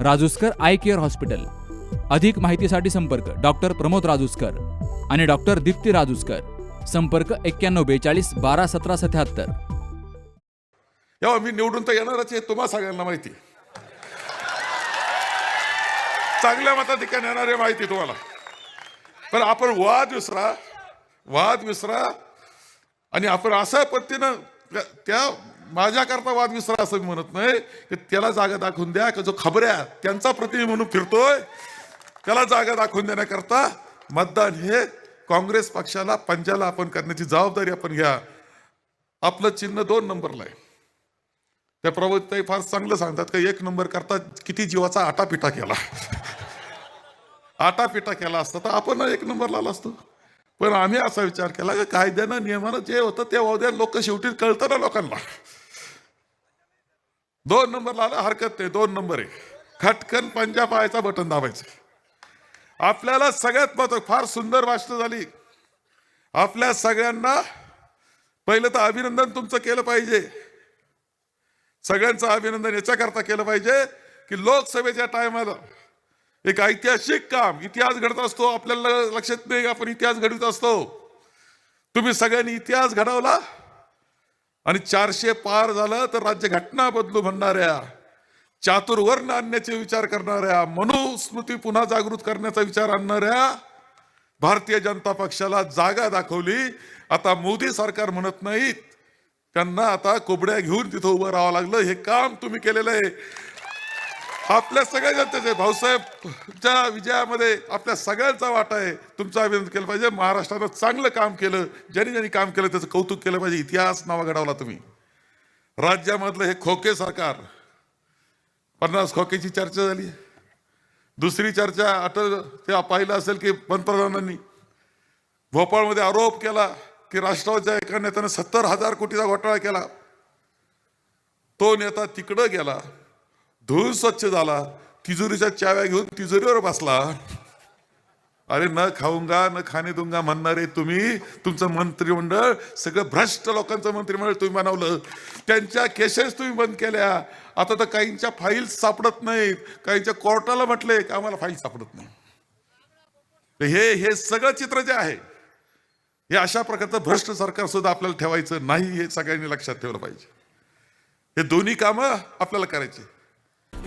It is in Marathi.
Rajuskar eye care hospital. अधिक माहितीसाठी संपर्क डॉक्टर प्रमोद राजूस्कर आणि डॉक्टर दीप्ती राजूस्कर. संपर्क एक्क्याण्णव बेचाळीस बारा सतरा सत्याहत्तर. जेव्हा मी निवडून तर येणारच आहे तुम्हाला सगळ्यांना माहिती चांगल्या मताधिक्याने येणार आहे माहिती तुम्हाला. पण आपण वाद विसरा वाद विसरा आणि आपण अशा पद्धतीनं त्या माझ्याकरता वाद विसरा असं मी म्हणत नाही की त्याला जागा दाखवून द्या का जो खबऱ्या त्यांचा प्रतिनिधी म्हणून फिरतोय त्याला जागा दाखवून देण्याकरता मतदान हे काँग्रेस पक्षाला पंजाला आपण करण्याची जबाबदारी आपण घ्या. आपलं चिन्ह दोन नंबरला आहे. त्या प्रबोधताई फार चांगलं सांगतात का एक नंबर करता किती जीवाचा आटापिटा केला. आटापिटा केला असता तर आपण एक नंबरला आला असतो. पण आम्ही असा विचार केला की कायद्यानं नियमानं जे होतं ते वाद्या लोक शेवटी कळतं ना लोकांना. दोन नंबरला आला हरकत नाही दोन नंबर आहे. खटकन पंजा पायाचा बटन दाबायचं. आपल्याला सगळ्यात महत्त्व फार सुंदर भाषण झाली. आपल्या सगळ्यांना पहिलं तर अभिनंदन तुमचं केलं पाहिजे. सगळ्यांचं अभिनंदन याच्याकरता केलं पाहिजे की लोकसभेच्या टायमाला एक ऐतिहासिक काम इतिहास घडत असतो आपल्याला लक्षात नाही आपण इतिहास घडवत असतो. तुम्ही सगळ्यांनी इतिहास घडवला आणि चारशे पार झालं तर राज्य घटना बदलू म्हणणाऱ्या चातुर्वर्ण आणण्याचे विचार करणाऱ्या मनुस्मृती पुन्हा जागृत करण्याचा विचार आणणाऱ्या भारतीय जनता पक्षाला जागा दाखवली. आता मोदी सरकार म्हणत नाहीत. त्यांना आता कोबड्या घेऊन तिथं उभं राहावं लागलं. हे काम तुम्ही केलेलं आहे. आपल्या सगळ्या जनतेचे भाऊसाहेबच्या विजयामध्ये आपल्या सगळ्यांचा वाटा आहे. तुमचं अभिनंदन केलं पाहिजे. महाराष्ट्रानं चांगलं काम केलं. ज्यांनी ज्यांनी काम केलं त्याचं कौतुक केलं पाहिजे. इतिहास नावा घडवला तुम्ही. राज्यामधलं हे खोके सरकार. पन्नास खोकेची चर्चा झाली. दुसरी चर्चा अटल त्या पाहिलं असेल की पंतप्रधानांनी भोपाळमध्ये आरोप केला की राष्ट्रवादीच्या एका नेत्यानं सत्तर हजार कोटीचा घोटाळा केला. तो नेता तिकडं गेला. धुवून स्वच्छ झाला. तिजोरीच्या चाव्या घेऊन तिजोरीवर बसला. अरे न खाऊंगा न खाणे दुंगा म्हणणारे तुम्ही. तुमचं मंत्रिमंडळ सगळं भ्रष्ट लोकांचं मंत्रिमंडळ तुम्ही बनवलं. त्यांच्या केसेस तुम्ही बंद केल्या. आता तर काहींच्या फाईल सापडत नाहीत. काहींच्या कोर्टाला म्हटले की आम्हाला फाईल सापडत नाही. हे हे सगळं चित्र जे आहे हे अशा प्रकारचं भ्रष्ट सरकार सुद्धा आपल्याला ठेवायचं नाही हे सगळ्यांनी लक्षात ठेवलं पाहिजे. हे दोन्ही कामं आपल्याला करायची.